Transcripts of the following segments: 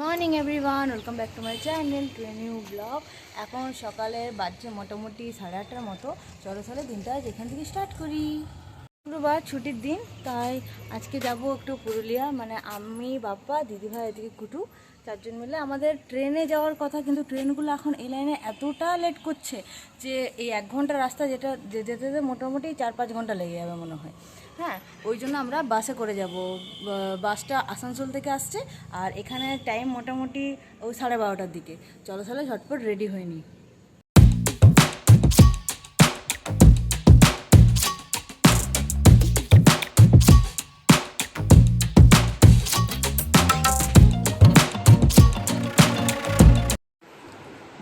Morning everyone welcome back to my channel to new blog এখন সকালে বাজছে মোটামুটি সাড়ে আটটার মতো। চলো চলো, দিনটা যেখান থেকে স্টার্ট করি। শুক্রবার, ছুটির দিন, তাই আজকে যাব একটু পুরুলিয়া। মানে আমি, বাপ্পা, দিদিভাই, এদিকে কুটু। চারজন মিলে আমাদের ট্রেনে যাওয়ার কথা, কিন্তু ট্রেনগুলো এখন এই লাইনে এতটা লেট করছে যে এই এক ঘণ্টা রাস্তা যেটা যেতে যেতে মোটামুটি চার পাঁচ ঘণ্টা লেগে যাবে মনে হয়। হ্যাঁ ওই জন্য আমরা বাসে করে যাব। বাসটা আসানসোল থেকে আসছে আর এখানে টাইম মোটামুটি ওই সাড়ে বারোটার দিকে। চলো চলো ঝটপট রেডি হয়নি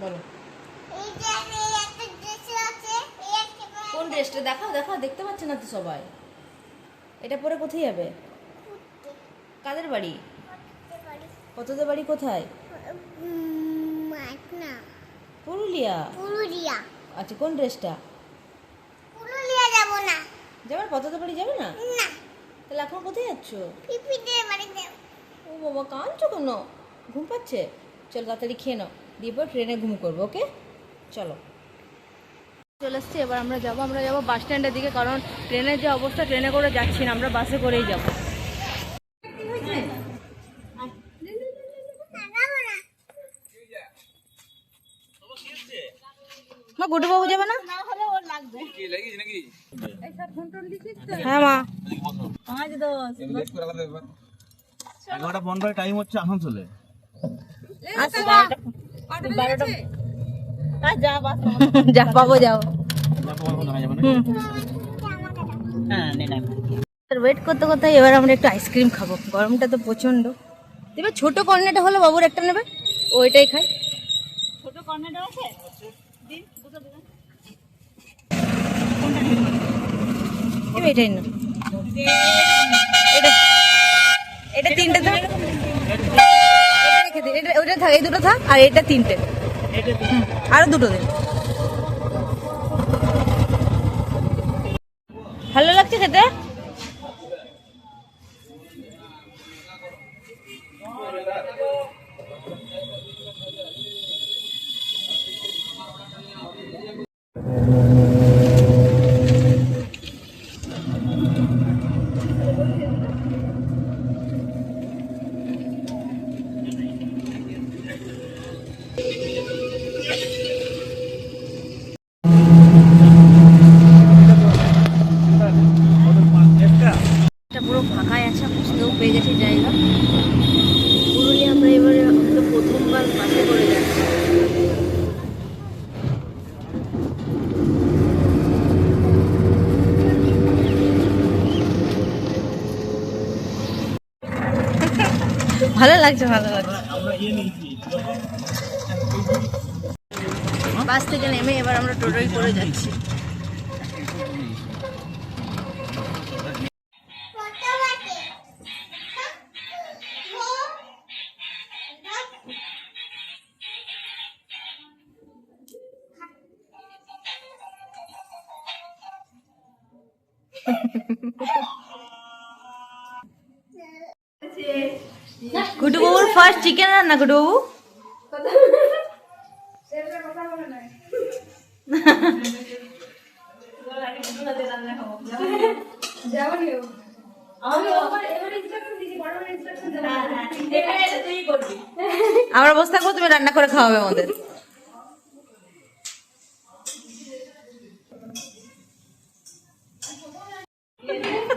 বলো। কোন ড্রেসটা দেখাও দেখাও দেখতে পাচ্ছে না তো সবাই। এটা পরে কোথায় যাবে? কাদের বাড়ি? কতদের বাড়ি কোথায়? পুরুলিয়া। পুরুলিয়া। আচ্ছা কোন ড্রেসটা? পুরুলিয়া যাব না। যাবে কতদের বাড়ি যাবে না? না। তাহলে এখন কোথায় যাচ্ছ? পিপিতে বাড়িতে ও বাবা কাঁদছো কেন? ঘুম পাচ্ছে? চলো তাড়াতাড়ি খেয়ে নাও। দিয়ে পর ট্রেনে ঘুম করব ওকে চলো। চলে এসছি এবার আমরা যাব আমরা যাব বাস স্ট্যান্ডের দিকে কারণ ট্রেনের যে অবস্থা ট্রেনে করে যাচ্ছি না আমরা বাসে করেই যাব। মা গুডু বাবু যাবে না? হ্যাঁ মা। পাঁচ দশ এগারোটা পনেরো টাইম হচ্ছে আসানসোলে। যা পাবো যাও। ওয়েট করতে করতে এবার আমরা একটু আইসক্রিম খাব। গরমটা তো প্রচণ্ড দেবে ছোট কর্নেটা হলে বাবুর একটা নেবে ওইটাই এটাই খাই। ছোট কর্নেটা আছে? এটাই না। এটা এটা তিনটে তো এটা রেখে দিন এটা ওটা থাক এই দুটো থাক আর এটা তিনটে। আরও দুটো দিন। ভালো লাগছে খেতে? পেয়ে গেছি জায়গা। পুরুলিয়া আমরা এবারে হয়তো প্রথমবার বাসে করে যাচ্ছি। ভালো লাগছে ভালো লাগছে। বাস থেকে নেমে এবার আমরা টোটোই করে যাচ্ছি। গুডু বাবুর ফার্স্ট চিকেন রান্না গুডু বাবু আমার অবস্থা করো তুমি রান্না করে খাওয়াবে আমাদের।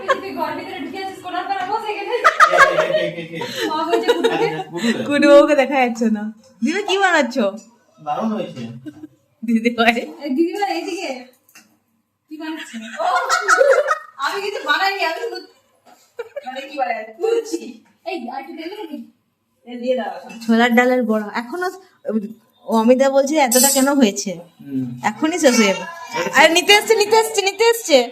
বাবুকে দেখা যাচ্ছে না। দিদি কি বানাচ্ছ? দিদি ভাই ছোলার ডালের বড়া। এখনও অমিতা বলছে এতটা কেন হয়েছে? এখনই শেষ হয়ে যাবে। আরে নিতে এসছে নিতে এসছে নিতে এসছে।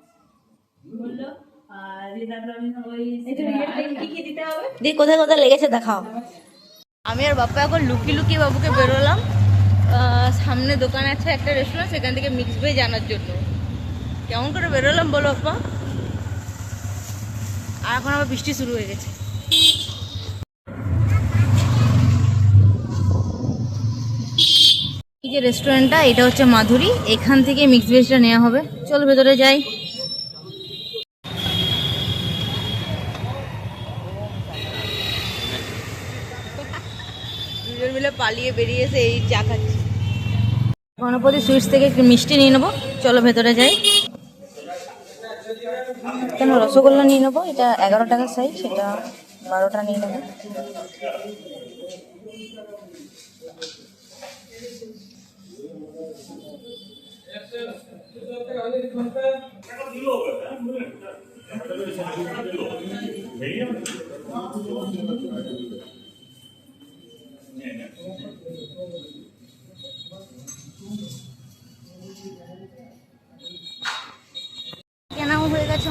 দিয়ে কোথায় কোথায় লেগেছে দেখাও। আমি আর বাপ্পা এখন লুকিয়ে লুকিয়ে বাবুকে বেরোলাম। সামনে দোকান আছে একটা রেস্টুরেন্ট সেখান থেকে মিক্স ভেজ আনার জন্য। কেমন করে বেরোলাম বলো বাপ্পা? আর এখন আবার বৃষ্টি শুরু হয়ে গেছে। এই যে রেস্টুরেন্টটা এটা হচ্ছে মাধুরী। এখান থেকে মিক্স ভেজটা নেওয়া হবে। চল ভেতরে যাই দুজন মিলে পালিয়ে বেরিয়ে এসে এই চা খাচ্ছি। গণপতি সুইটস থেকে একটু মিষ্টি নিয়ে নেব। চলো ভেতরে যাই। কেন, রসগোল্লা নিয়ে নেব? এটা এগারো টাকার সাইজ সেটা বারোটা নিয়ে নেব।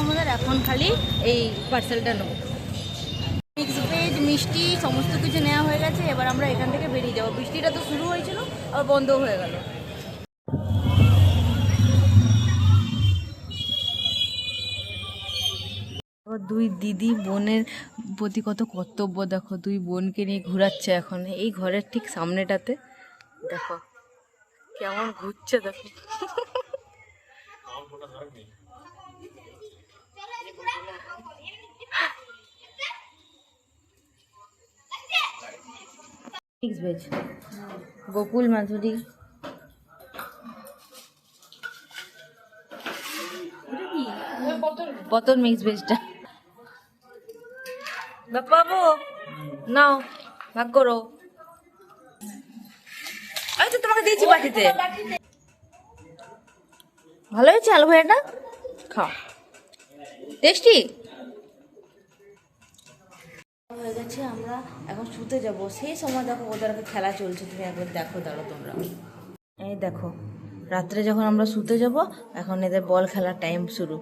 আমাদের এখন খালি এই পার্সেলটা নেব। মিক্স ভেজ মিষ্টি সমস্ত কিছু নেওয়া হয়ে গেছে এবার আমরা এখান থেকে বেরিয়ে যাব। বৃষ্টিটা তো শুরু হয়েছিল আবার বন্ধও হয়ে গেল। দুই দিদি বোনের প্রতি কত কর্তব্য দেখো দুই বোনকে নিয়ে ঘোরাচ্ছে এখন। এই ঘরের ঠিক সামনেটাতে দেখো কেমন ঘুরছে দেখো। গোকুল মাধুরী। পতন মিক্স ভেজটা বাবু নাও, ভাগ করো। আমি তো তোমাকে দিয়েছি বাটিতে। ভালো হয়েছে আলু ভাইয়াটা খাও। টেস্টি? হয়ে গেছে, আমরা এখন শুতে যাব। সেই সময় দেখো ওদের খেলা চলছে। তুমি একবার দেখো দাঁড়ো তোমরা। এই দেখো, রাত্রে যখন আমরা শুতে যাব, এখন এদের বল খেলার টাইম শুরু।